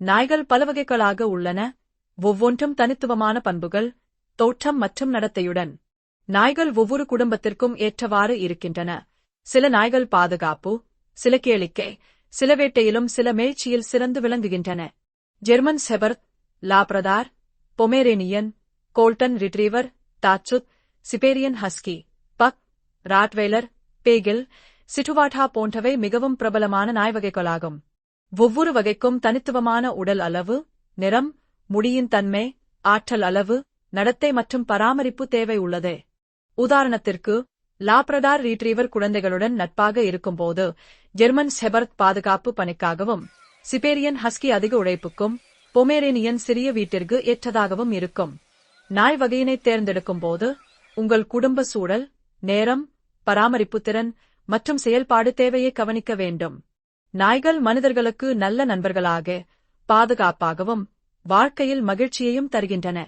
நாய்கள் பல வகைகளாக உள்ளன. ஒவ்வொன்றும் தனித்துவமான பண்புகள் தோற்றம் மற்றும் நடத்தையுடன். நாய்கள் ஒவ்வொரு குடும்பத்திற்கும் ஏற்றவாறு இருக்கின்றன. சில நாய்கள் பாதுகாப்பு சில கேளிக்கை சில வேட்டையிலும் சில மேய்ச்சியில் சிறந்து விளங்குகின்றன. German shepherd Labrador Pomeranian golden retriever dachshund Siberian husky pug Rottweiler beagle Chihuahua போன்றவை மிகவும் பிரபலமான நாய் வகைகளாகும். ஒவ்வொரு வகைக்கும் தனித்துவமான உடல் அளவு நிறம் முடியின் தன்மை ஆற்றல் அளவு நடத்தை மற்றும் பராமரிப்பு தேவை உள்ளது. உதாரணத்திற்கு லாப்ரடார் ரீட்ரீவர் குழந்தைகளுடன் நட்பாக இருக்கும்போது ஜெர்மன் செபர்த் பாதுகாப்பு பணிக்காகவும் சிபேரியன் ஹஸ்கி அதிக உழைப்புக்கும் பொமேரேனியன் சிறிய வீட்டிற்கு ஏற்றதாகவும் இருக்கும். நாய் வகையினை தேர்ந்தெடுக்கும் போது உங்கள் குடும்ப சூழல் நேரம் பராமரிப்பு திறன் மற்றும் செயல்பாடு தேவையை கவனிக்க வேண்டும். நாய்கள் மனிதர்களுக்கு நல்ல நண்பர்களாக பாதுகாப்பாகவும் வாழ்க்கையில் மகிழ்ச்சியையும் தருகின்றன.